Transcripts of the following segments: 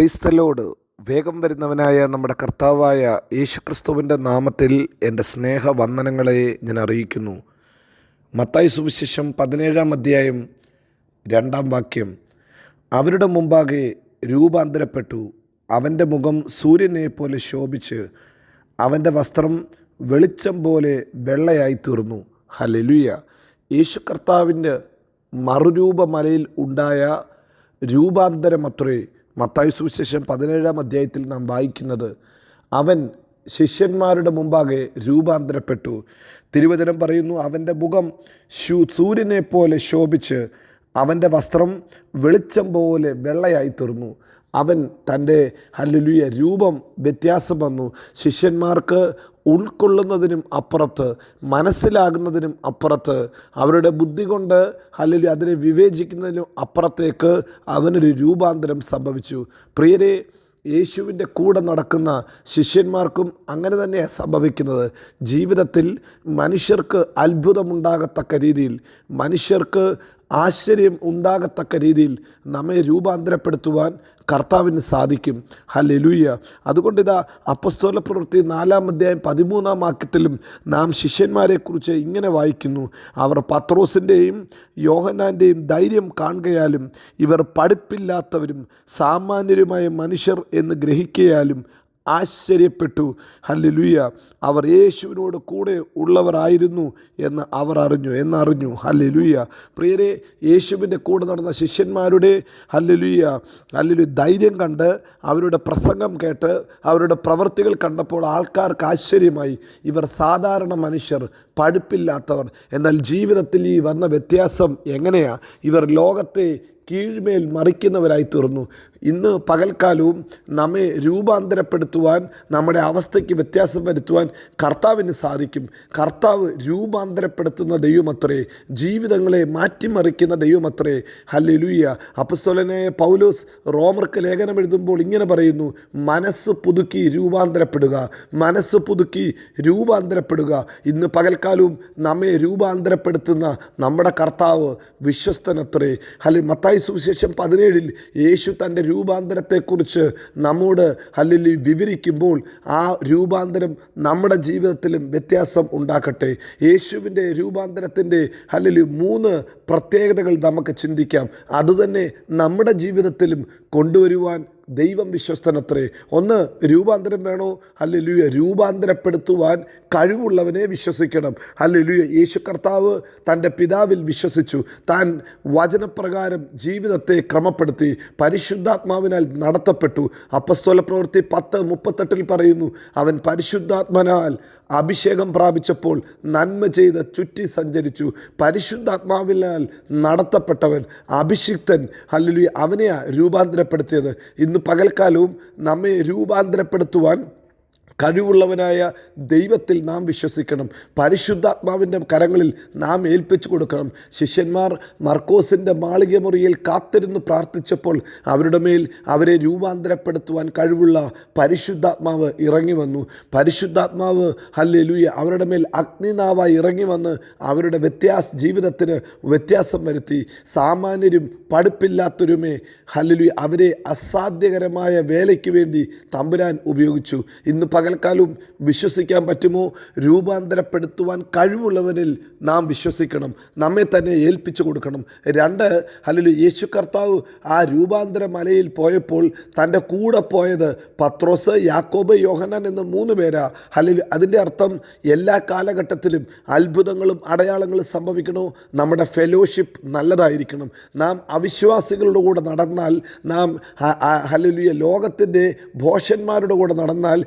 ക്രൈസ്തലോട് വേഗം വരുന്നവനായ നമ്മുടെ കർത്താവായ യേശുക്രിസ്തുവിന്റെ നാമത്തിൽ എന്റെ സ്നേഹവന്ദനങ്ങളെ ഞാൻ അറിയിക്കുന്നു. മത്തായി സുവിശേഷം പതിനേഴാം അധ്യായം രണ്ടാം വാക്യം. അവരുടെ മുമ്പാകെ രൂപാന്തരപ്പെട്ടു. അവന്റെ മുഖം സൂര്യനെ പോലെ ശോഭിച്ച് അവന്റെ വസ്ത്രം വെളിച്ചം പോലെ വെള്ളയായി തീർന്നു. ഹലലുയ യേശു കർത്താവിന്റെ മറുരൂപമലയിൽ ഉണ്ടായ രൂപാന്തരമത്രേ മത്തായി സുവിശേഷം പതിനേഴാം അധ്യായത്തിൽ നാം വായിക്കുന്നത് അവൻ ശിഷ്യന്മാരുടെ മുമ്പാകെ രൂപാന്തരപ്പെട്ടു. തിരുവചനം പറയുന്നു അവന്റെ മുഖം ശൂ സൂര്യനെ പോലെ ശോഭിച്ച് അവന്റെ വസ്ത്രം വെളിച്ചം പോലെ വെള്ളയായി തീർന്നു. അവൻ തന്റെ ഹല്ലുലിയ രൂപം വ്യത്യാസം വന്നു. ശിഷ്യന്മാർക്ക് ഉൾക്കൊള്ളുന്നതിനും അപ്പുറത്ത് മനസ്സിലാകുന്നതിനും അപ്പുറത്ത് അവരുടെ ബുദ്ധി കൊണ്ട് അല്ലെങ്കിൽ അതിനെ വിവേചിക്കുന്നതിനും അപ്പുറത്തേക്ക് അവനൊരു രൂപാന്തരം സംഭവിച്ചു. പ്രിയരെ യേശുവിന്റെ കൂടെ നടക്കുന്ന ശിഷ്യന്മാർക്കും അങ്ങനെ തന്നെയാണ് സംഭവിക്കുന്നത്. ജീവിതത്തിൽ മനുഷ്യർക്ക് അത്ഭുതമുണ്ടാകത്തക്ക രീതിയിൽ മനുഷ്യർക്ക് ആശ്ചര്യം ഉണ്ടാകത്തക്ക രീതിയിൽ നമ്മെ രൂപാന്തരപ്പെടുത്തുവാൻ കർത്താവിന് സാധിക്കും. ഹല്ലെലൂയ. അതുകൊണ്ട് ഇതാ അപ്പസ്തോല പ്രവൃത്തി നാലാം അധ്യായം പതിമൂന്നാം വാക്യത്തിലും നാം ശിഷ്യന്മാരെക്കുറിച്ച് ഇങ്ങനെ വായിക്കുന്നു. അവർ പത്രോസിന്റെയും യോഹനാന്റെയും ധൈര്യം കാണുകയാലും ഇവർ പഠിപ്പില്ലാത്തവരും സാമാന്യരുമായ മനുഷ്യർ എന്ന് ഗ്രഹിക്കയാലും ആശ്ചര്യപ്പെട്ടു. ഹല്ലുയ അവർ യേശുവിനോട് കൂടെ ഉള്ളവരായിരുന്നു എന്ന് അവർ അറിഞ്ഞു എന്നറിഞ്ഞു. ഹല്ലുയ പ്രിയരെ യേശുവിന്റെ കൂടെ നടന്ന ശിഷ്യന്മാരുടെ ഹല്ലുയ ഹല്ലുലു ധൈര്യം കണ്ട് അവരുടെ പ്രസംഗം കേട്ട് അവരുടെ പ്രവൃത്തികൾ കണ്ടപ്പോൾ ആൾക്കാർക്ക് ആശ്ചര്യമായി. ഇവർ സാധാരണ മനുഷ്യർ പഠിപ്പില്ലാത്തവർ. എന്നാൽ ജീവിതത്തിൽ ഈ വന്ന വ്യത്യാസം എങ്ങനെയാണ് ഇവർ ലോകത്തെ കീഴ്മേൽ മറിക്കുന്നവരായി തീർന്നു. ഇന്ന് പകൽക്കാലവും നമ്മെ രൂപാന്തരപ്പെടുത്തുവാൻ നമ്മുടെ അവസ്ഥയ്ക്ക് വ്യത്യാസം വരുത്തുവാൻ കർത്താവിന് സാധിക്കും. കർത്താവ് രൂപാന്തരപ്പെടുത്തുന്ന ദൈവമത്രേ ജീവിതങ്ങളെ മാറ്റിമറിക്കുന്ന ദൈവമത്രേ. ഹല്ലുയ അപ്പസ്തോലനെ പൗലോസ് റോമർക്ക് ലേഖനം എഴുതുമ്പോൾ ഇങ്ങനെ പറയുന്നു മനസ്സ് പുതുക്കി രൂപാന്തരപ്പെടുക മനസ്സ് പുതുക്കി രൂപാന്തരപ്പെടുക. ഇന്ന് പകൽക്കാലവും നമ്മെ രൂപാന്തരപ്പെടുത്തുന്ന നമ്മുടെ കർത്താവ് വിശ്വസ്തനത്രേ. ഹല്ലെ മത്തായി സുവിശേഷം പതിനേഴിൽ യേശു തന്റെ രൂപാന്തരത്തെക്കുറിച്ച് നമ്മോട് അല്ലെങ്കിൽ വിവരിക്കുമ്പോൾ ആ രൂപാന്തരം നമ്മുടെ ജീവിതത്തിലും വ്യത്യാസം ഉണ്ടാക്കട്ടെ യേശുവിന്റെ രൂപാന്തരത്തിന്റെ അല്ലെങ്കിൽ മൂന്ന് പ്രത്യേകതകൾ നമുക്ക് ചിന്തിക്കാം. അതുതന്നെ നമ്മുടെ ജീവിതത്തിലും കൊണ്ടുവരുവാൻ ദൈവം വിശ്വസ്തനത്രേ. ഒന്ന് രൂപാന്തരം വേണോ? ഹല്ലുയ രൂപാന്തരപ്പെടുത്തുവാൻ കഴിവുള്ളവനെ വിശ്വസിക്കണം. ഹല്ലുയ യേശു കർത്താവ് തന്റെ പിതാവിൽ വിശ്വസിച്ചു. താൻ വചനപ്രകാരം ജീവിതത്തെ ക്രമപ്പെടുത്തി പരിശുദ്ധാത്മാവിനാൽ നടത്തപ്പെട്ടു. അപ്പസ്തോല പ്രവൃത്തി പത്ത് മുപ്പത്തെട്ടിൽ പറയുന്നു അവൻ പരിശുദ്ധാത്മനാൽ അഭിഷേകം പ്രാപിച്ചപ്പോൾ നന്മ ചെയ്ത് ചുറ്റി സഞ്ചരിച്ചു. പരിശുദ്ധാത്മാവിനാൽ നടത്തപ്പെട്ടവൻ അഭിഷിക്തൻ. അല്ലെ അവനെയാ രൂപാന്തരപ്പെടുത്തിയത്. ഇന്ന് പകൽക്കാലവും നമ്മെ രൂപാന്തരപ്പെടുത്തുവാൻ കഴിവുള്ളവനായ ദൈവത്തിൽ നാം വിശ്വസിക്കണം. പരിശുദ്ധാത്മാവിന്റെ കരങ്ങളിൽ നാം ഏൽപ്പിച്ചു കൊടുക്കണം. ശിഷ്യന്മാർ മർക്കോസിന്റെ മാളിക മുറിയിൽ കാത്തിരുന്ന് പ്രാർത്ഥിച്ചപ്പോൾ അവരുടെ മേൽ അവരെ രൂപാന്തരപ്പെടുത്തുവാൻ കഴിവുള്ള പരിശുദ്ധാത്മാവ് ഇറങ്ങി വന്നു. പരിശുദ്ധാത്മാവ് ഹല്ലേലൂയ അവരുടെ മേൽ അഗ്നിനാവായി ഇറങ്ങി വന്ന് അവരുടെ വ്യത്യാസ ജീവിതത്തിന് വ്യത്യാസം വരുത്തി. സാമാന്യരും പഠിപ്പില്ലാത്തവരുമേ ഹല്ലേലൂയ അവരെ അസാധ്യകരമായ വേലയ്ക്ക് വേണ്ടി തമ്പുരാൻ ഉപയോഗിച്ചു. ഇന്ന് പകൽ പകൽക്കാലവും വിശ്വസിക്കാൻ പറ്റുമോ? രൂപാന്തരപ്പെടുത്തുവാൻ കഴിവുള്ളവരിൽ നാം വിശ്വസിക്കണം. നമ്മെ തന്നെ ഏൽപ്പിച്ചു കൊടുക്കണം. രണ്ട് അല്ലെങ്കിൽ യേശു കർത്താവ് ആ രൂപാന്തര മലയിൽ പോയപ്പോൾ തന്റെ കൂടെ പോയത് പത്രോസ് യാക്കോബ് യോഹനാൻ എന്ന മൂന്ന് പേരാ. അല്ലെങ്കിൽ അതിന്റെ അർത്ഥം എല്ലാ കാലഘട്ടത്തിലും അത്ഭുതങ്ങളും അടയാളങ്ങളും സംഭവിക്കണോ? നമ്മുടെ ഫെലോഷിപ്പ് നല്ലതായിരിക്കണം. നാം അവിശ്വാസികളുടെ കൂടെ നടന്നാൽ നാം ഹല്ലുലിയ ലോകത്തിന്റെ ഭോഷന്മാരുടെ കൂടെ നടന്നാൽ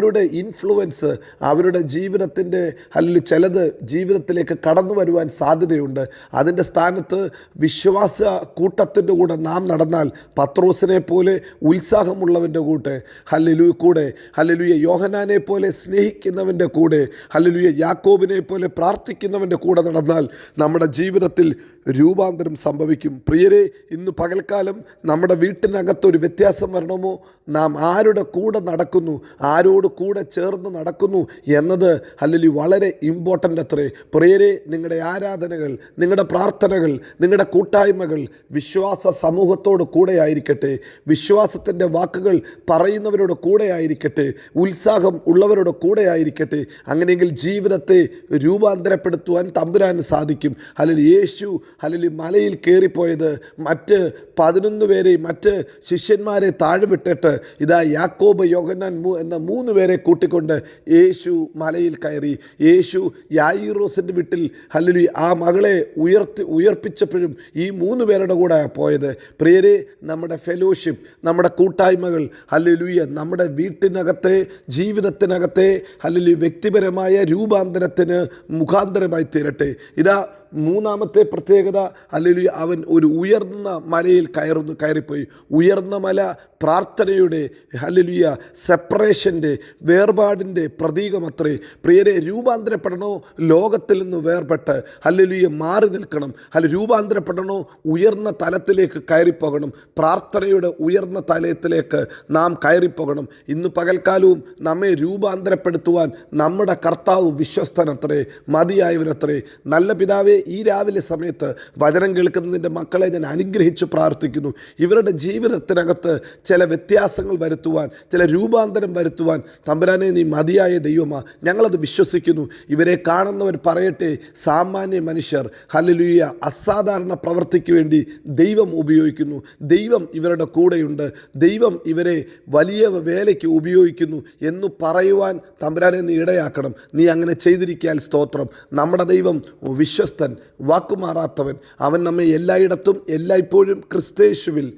അവരുടെ ഇൻഫ്ലുവൻസ് അവരുടെ ജീവിതത്തിന്റെ അല്ലെങ്കിൽ ചിലത് ജീവിതത്തിലേക്ക് കടന്നു വരുവാൻ സാധ്യതയുണ്ട്. അതിന്റെ സ്ഥാനത്ത് വിശ്വാസ കൂട്ടത്തിന്റെ കൂടെ നാം നടന്നാൽ പത്രോസിനെ പോലെ ഉത്സാഹമുള്ളവന്റെ കൂടെ ഹല്ലലു കൂടെ ഹല്ലുലുയ യോഹനാനെ പോലെ സ്നേഹിക്കുന്നവന്റെ കൂടെ ഹല്ലുലുയ യാക്കോബിനെ പോലെ പ്രാർത്ഥിക്കുന്നവന്റെ കൂടെ നടന്നാൽ നമ്മുടെ ജീവിതത്തിൽ രൂപാന്തരം സംഭവിക്കും. പ്രിയരെ ഇന്ന് പകൽക്കാലം നമ്മുടെ വീട്ടിനകത്തൊരു വ്യത്യാസം വരണമോ? നാം ആരുടെ കൂടെ നടക്കുന്നു? ആരോട് കൂടെ ചേർന്ന് നടക്കുന്നു എന്നത് അല്ലെങ്കിൽ വളരെ ഇമ്പോർട്ടന്റ് അത്രേ. പ്രിയരെ നിങ്ങളുടെ ആരാധനകൾ നിങ്ങളുടെ പ്രാർത്ഥനകൾ നിങ്ങളുടെ കൂട്ടായ്മകൾ വിശ്വാസ സമൂഹത്തോട് കൂടെ ആയിരിക്കട്ടെ. വിശ്വാസത്തിന്റെ വാക്കുകൾ പറയുന്നവരോട് കൂടെ ആയിരിക്കട്ടെ. ഉത്സാഹം ഉള്ളവരോട് കൂടെ ആയിരിക്കട്ടെ. അങ്ങനെയെങ്കിൽ ജീവിതത്തെ രൂപാന്തരപ്പെടുത്തുവാൻ തമ്പുരാൻ സാധിക്കും. അല്ലെങ്കിൽ യേശു അല്ലെങ്കിൽ മലയിൽ കയറിപ്പോയത് മറ്റ് പതിനൊന്ന് പേരെ മറ്റ് ശിഷ്യന്മാരെ താഴെ വിട്ടിട്ട് ഇതാ യാക്കോബ് യോഹന്നാൻ മൂ എന്ന മൂന്ന് പേരെ കൂട്ടിക്കൊണ്ട് യേശു മലയിൽ കയറി. യേശു യായിറോസിന്റെ വീട്ടിൽ ഹല്ലലി ആ മകളെ ഉയർത്തി ഉയർപ്പിച്ചപ്പോഴും ഈ മൂന്ന് പേരുടെ കൂടെ പോയത്. പ്രിയരെ നമ്മുടെ ഫെലോഷിപ്പ് നമ്മുടെ കൂട്ടായ്മകൾ ഹല്ലുയ നമ്മുടെ വീട്ടിനകത്തെ ജീവിതത്തിനകത്തെ ഹല്ലലി വ്യക്തിപരമായ രൂപാന്തരത്തിന് മുഖാന്തരമായി തീരട്ടെ. ഇതാ മൂന്നാമത്തെ പ്രത്യേകത അല്ലെങ്കിൽ അവൻ ഒരു ഉയർന്ന മലയിൽ കയറുന്നു കയറിപ്പോയി. ഉയർന്ന മല പ്രാർത്ഥനയുടെ ഹല്ലുയ സെപ്പറേഷന്റെ വേർപാടിന്റെ പ്രതീകമത്രേ പ്രിയരെ രൂപാന്തരപ്പെടണോ? ലോകത്തിൽ നിന്ന് വേർപെട്ട് ഹല്ലുയ മാറി നിൽക്കണം. അല്ല രൂപാന്തരപ്പെടണോ? ഉയർന്ന തലത്തിലേക്ക് കയറിപ്പോകണം. പ്രാർത്ഥനയുടെ ഉയർന്ന തലത്തിലേക്ക് നാം കയറിപ്പോകണം. ഇന്ന് പകൽക്കാലവും നമ്മെ രൂപാന്തരപ്പെടുത്തുവാൻ നമ്മുടെ കർത്താവ് വിശ്വസ്തനത്രേ മതിയായവനത്രേ. നല്ല പിതാവെ ഈ രാവിലെ സമയത്ത് വചനം കേൾക്കുന്നതിന്റെ മക്കളെ ഞാൻ അനുഗ്രഹിച്ച് പ്രാർത്ഥിക്കുന്നു. ഇവരുടെ ജീവിതത്തിനകത്ത് ചില വ്യത്യാസങ്ങൾ വരുത്തുവാൻ ചില രൂപാന്തരം വരുത്തുവാൻ തമ്പുരാനെ നീ മതിയായ ദൈവമാ. ഞങ്ങളത് വിശ്വസിക്കുന്നു. ഇവരെ കാണുന്നവർ പറയട്ടെ സാമാന്യ മനുഷ്യർ. ഹല്ലേലൂയ. അസാധാരണ പ്രവൃത്തിക്ക് വേണ്ടി ദൈവം ഉപയോഗിക്കുന്നു. ദൈവം ഇവരുടെ കൂടെയുണ്ട്. ദൈവം ഇവരെ വലിയ വേലയ്ക്ക് ഉപയോഗിക്കുന്നു എന്ന് പറയുവാൻ തമ്പുരാനെ നീ ഇടയാക്കണം. നീ അങ്ങനെ ചെയ്തിരിക്കാൻ സ്തോത്രം. നമ്മുടെ ദൈവം വിശ്വസ്തൻ. വാക്കുമാറാത്തവൻ. അവൻ നമ്മെ എല്ലായിടത്തും എല്ലായ്പ്പോഴും ക്രിസ്തേശുവിൽ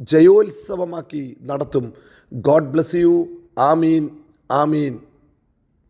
ജയോത്സവമാക്കി നടത്തും. ഗോഡ് ബ്ലെസ് യു ആമീൻ. ആമീൻ.